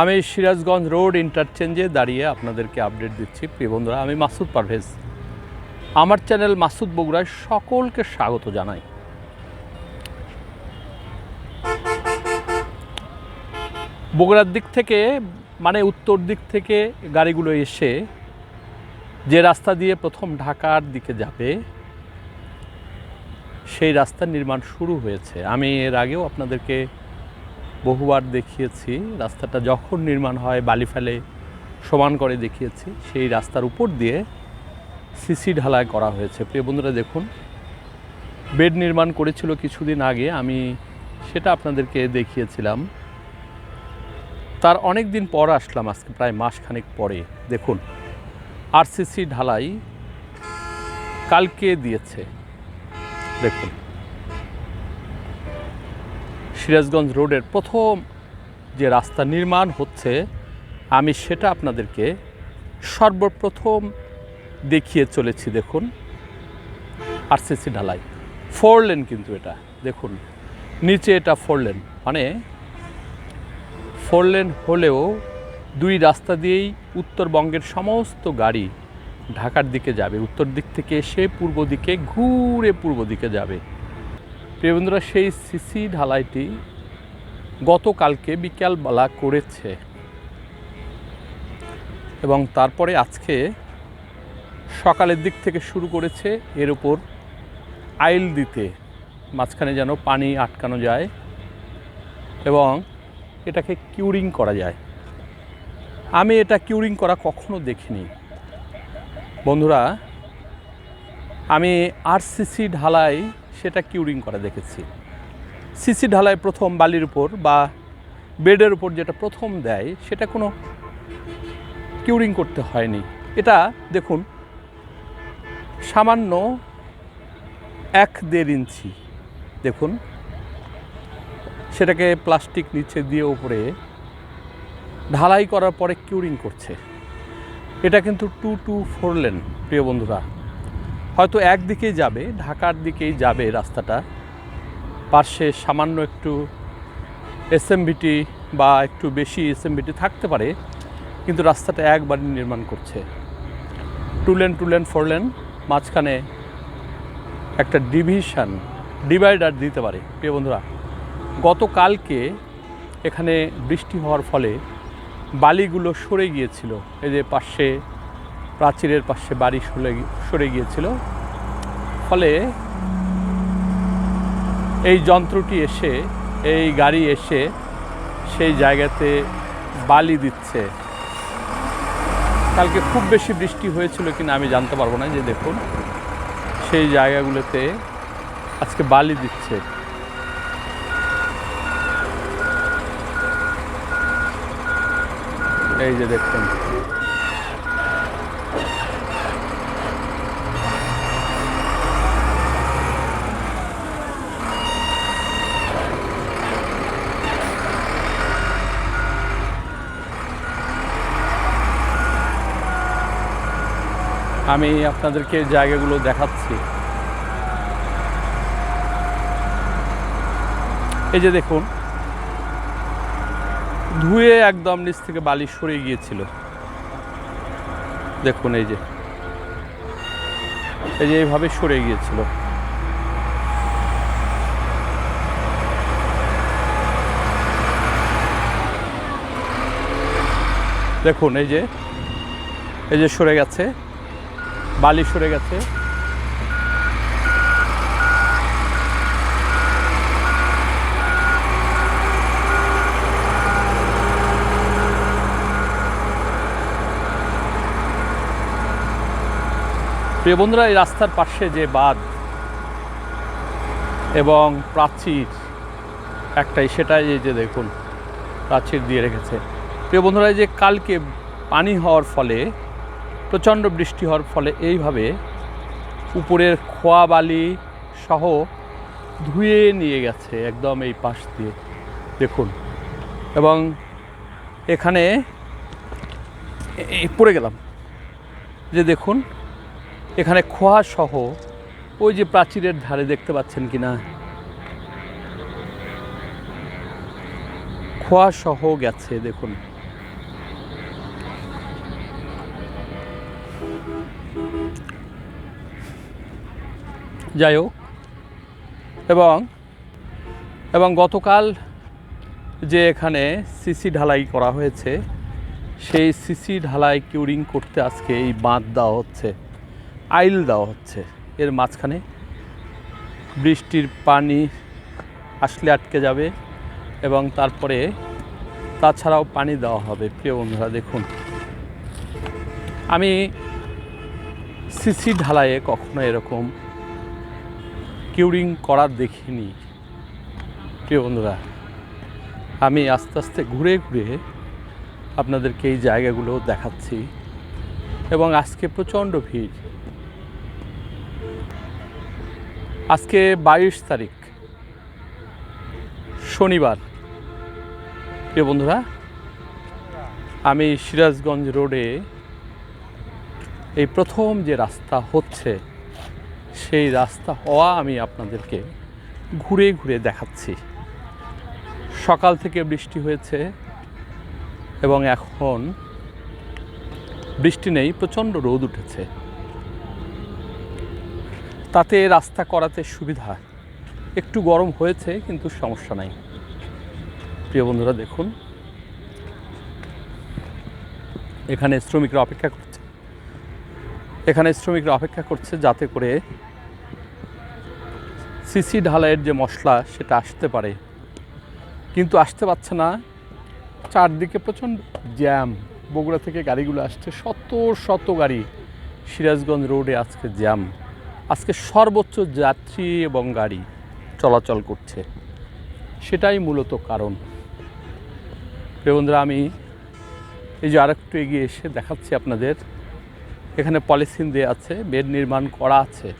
আমি সিরাজগঞ্জ রোড ইন্টারচেঞ্জে দাঁড়িয়ে আপনাদেরকে আপডেট দিচ্ছি। প্রিয় বন্ধুরা, আমি মাসুদ পারভেজ। আমার চ্যানেল মাসুদ বগুড়ায় সকলকে স্বাগত জানাই। বগুড়ার দিক থেকে মানে উত্তর দিক থেকে গাড়িগুলো এসে যে রাস্তা দিয়ে প্রথম ঢাকার দিকে যাবে, সেই রাস্তার নির্মাণ শুরু হয়েছে। আমি এর আগেও আপনাদেরকে বহুবার দেখিয়েছি, রাস্তাটা যখন নির্মাণ হয়, বালি ফেলে সমান করে দেখিয়েছি, সেই রাস্তার উপর দিয়ে সিসি ঢালাই করা হয়েছে। প্রিয় বন্ধুরা, দেখুন, বেড নির্মাণ করেছিল কিছুদিন আগে, আমি সেটা আপনাদেরকে দেখিয়েছিলাম। তার অনেক দিন পর আসলাম, আজকে প্রায় মাসখানেক পরে। দেখুন আরসিসি ঢালাই কালকে দিয়েছে। দেখুন সিরাজগঞ্জ রোডের প্রথম যে রাস্তা নির্মাণ হচ্ছে, আমি সেটা আপনাদেরকে সর্বপ্রথম দেখিয়ে চলেছি, দেখুন। আরসিসি ঢালাই। ফোর লেন কিন্তু এটা, দেখুন। নিচে এটা ফোর লেন মানে ফোর লেন হলেও দুই রাস্তা দিয়েই উত্তরবঙ্গের সমস্ত গাড়ি ঢাকার দিকে যাবে, উত্তর দিক থেকে এসে পূর্ব দিকে, ঘুরে পূর্ব দিকে যাবে। প্রিয় বন্ধুরা, সেই সিসি ঢালাইটি গতকালকে বিকালবেলা করেছে। এবং তারপরে আজকে সকালের দিক থেকে শুরু করেছে, এর উপর আইল দিতে, মাঝখানে যেন পানি আটকানো যায় এবং এটাকে কিউরিং করা যায়। আমি এটা কিউরিং করা কখনো দেখিনি। বন্ধুরা, আমি আরসিসি ঢালাই সেটা কিউরিং করা দেখেছি। সিসি ঢালাই প্রথম বালির উপর বা বেডের উপর যেটা প্রথম দেয়, সেটা কোনো কিউরিং করতে হয়নি। এটা দেখুন, সামান্য এক দেড় ইঞ্চি। দেখুন, সেটাকে প্লাস্টিক নিচে দিয়ে উপরে ঢালাই করার পরে কিউরিং করছে। এটা কিন্তু টু টু ফোর লেন, প্রিয় বন্ধুরা। হয়তো একদিকেই যাবে, ঢাকার দিকেই যাবে রাস্তাটা। পার্শ্বে সামান্য একটু এসএমবিটি বা একটু বেশি এসএমবিটি থাকতে পারে, কিন্তু রাস্তাটা একবারই নির্মাণ করছে। Two lane two lane, four lane, মাঝখানে একটা ডিভিশন, ডিভাইডার দিতে পারে। প্রিয় বন্ধুরা, গতকালকে এখানে বৃষ্টি হওয়ার ফলে বালিগুলো সরে গিয়েছিল। এই যে পাশে প্রাচীরের পাশে বাড়ি সরে সরে গিয়েছিল। ফলে এই যন্ত্রটি এসে, এই গাড়ি এসে সেই জায়গাতে বালি দিচ্ছে। কালকে খুব বেশি বৃষ্টি হয়েছিল কিনা আমি জানতে পারব না যে দেখুন। সেই জায়গাগুলোতে আজকে বালি দিচ্ছে। এই যে দেখুন। আমি আপনাদেরকে জায়গাগুলো দেখাচ্ছি। এই যে দেখুন, ধুয়ে একদম নিচ থেকে বালি সরে গিয়েছিল। দেখুন এই যে। এই যে এইভাবে সরে গিয়েছিল। দেখুন এই যে এই যে সরে গেছে। বালি সরে গেছে। প্রিয় বন্ধুরা, এই রাস্তার পাশে যে বাঁধ এবং প্রাচীর একটাই, সেটাই এই যে দেখুন, প্রাচীর দিয়ে রেখেছে। প্রিয় বন্ধুরা যে কালকে পানি হওয়ার ফলে প্রচণ্ড বৃষ্টি হওয়ার ফলে এইভাবে উপরের খোয়া বালি সহ ধুয়ে নিয়ে গেছে একদম এই পাশ দিয়ে। দেখুন। এবং এখানে পড়ে গেলাম। যে দেখুন, এখানে খোয়া সহ ওই যে প্রাচীরের ধারে দেখতে পাচ্ছেন কি না খোয়া সহ গেছে, দেখুন। যাই হোক। এবং এবং গতকাল যে এখানে সিসি ঢালাই করা হয়েছে, সেই সিসি ঢালাই কিউরিং করতে আজকে এই বাঁধ দেওয়া হচ্ছে, আইল দেওয়া হচ্ছে। এর মাঝখানে বৃষ্টির পানি আসলে আটকে যাবে এবং তারপরে তাছাড়াও পানি দেওয়া হবে। প্রিয় বন্ধুরা, দেখুন। আমি সিসি ঢালাইয়ে কখনো এরকম কিউরিং করার দেখিনি। প্রিয় বন্ধুরা, আমি আস্তে আস্তে ঘুরে ঘুরে আপনাদেরকে এই জায়গাগুলো দেখাচ্ছি এবং আজকে প্রচণ্ড ভিড়। আজকে বাইশ তারিখ, শনিবার। প্রিয় বন্ধুরা, আমি সিরাজগঞ্জ রোডে এই প্রথম যে রাস্তা হচ্ছে সেই রাস্তা হওয়া আমি আপনাদেরকে ঘুরে ঘুরে দেখাচ্ছি। সকাল থেকে বৃষ্টি হয়েছে এবং এখন বৃষ্টি নেই, প্রচণ্ড রোদ উঠেছে। তাতে রাস্তা করাতে সুবিধা। একটু গরম হয়েছে, কিন্তু সমস্যা নাই। প্রিয় বন্ধুরা, দেখুন। এখানে শ্রমিকরা অপেক্ষা করছে। এখানে শ্রমিকরা অপেক্ষা করছে যাতে করে সিসি ঢালাইয়ের যে মশলা, সেটা আসতে পারে। কিন্তু আসতে পারছে না। চারদিকে প্রচণ্ড জ্যাম। বগুড়া থেকে গাড়িগুলো আসছে, শত শত গাড়ি। সিরাজগঞ্জ রোডে আজকে জ্যাম। আজকে সর্বোচ্চ যাত্রী এবং গাড়ি চলাচল করছে। সেটাই মূলত কারণ। প্রিয় বন্ধুরা, আমি এই যে আরেকটু এগিয়ে এসে দেখাচ্ছি আপনাদের। এখানে পলিথিন দেওয়া আছে, বেড নির্মাণ করা আছে।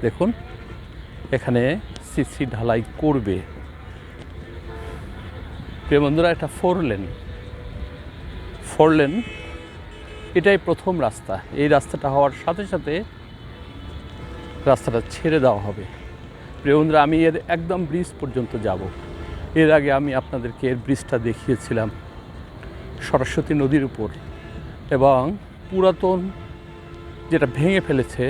দেখুন, এখানে সিসি ঢালাই করবে। প্রিয় এটা ফোর লেন ফোর লেন এটাই প্রথম রাস্তা। এই রাস্তাটা হওয়ার সাথে সাথে রাস্তাটা ছেড়ে দেওয়া হবে। প্রিয় আমি এর একদম ব্রিজ পর্যন্ত যাব। এর আগে আমি আপনাদেরকে এর ব্রিজটা দেখিয়েছিলাম। সরস্বতী নদীর উপর। এবং পুরাতন যেটা ভেঙে ফেলেছে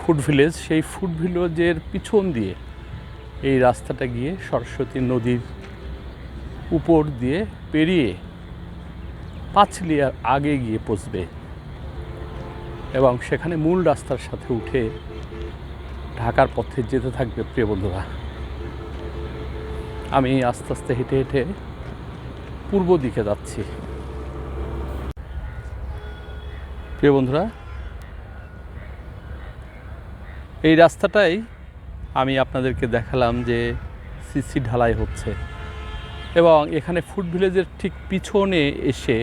ফুড ভিলেজ, সেই ফুড ভিলেজের পিছন দিয়ে এই রাস্তাটা গিয়ে সরস্বতী নদীর উপর দিয়ে পেরিয়ে পাঁচলিয়ার আগে গিয়ে পৌঁছবে এবং সেখানে মূল রাস্তার সাথে উঠে ঢাকার পথে যেতে থাকবে প্রিয় বন্ধুরা। আমি আস্তে আস্তে হেঁটে হেঁটে পূর্ব দিকে যাচ্ছি। প্রিয় বন্ধুরা, এই রাস্তাটাই আমি আপনাদেরকে দেখালাম যে সিসি ঢালাই হচ্ছে। এবং এখানে ফুড ভিলেজের ঠিক পিছনে এসে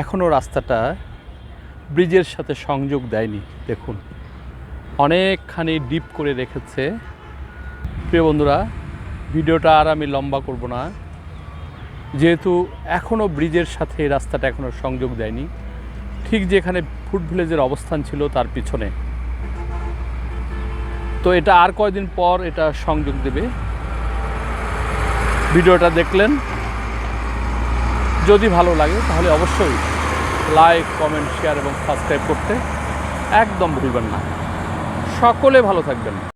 এখনও রাস্তাটা ব্রিজের সাথে সংযোগ দেয়নি। দেখুন, অনেকখানি ডিপ করে রেখেছে। প্রিয় বন্ধুরা, ভিডিওটা আর আমি লম্বা করব না। যেহেতু এখনও ব্রিজের সাথে রাস্তাটা এখনও সংযোগ দেয়নি ঠিক যেখানে ফুড ভিলেজের অবস্থান ছিল তার পিছনে। তো এটা আর কয়দিন পর এটা সংযোগ দেবে? ভিডিওটা দেখলেন। যদি ভালো লাগে তাহলে অবশ্যই লাইক, কমেন্ট, শেয়ার এবং সাবস্ক্রাইব করতে একদম ভুলবেন না। সকলে ভালো থাকবেন।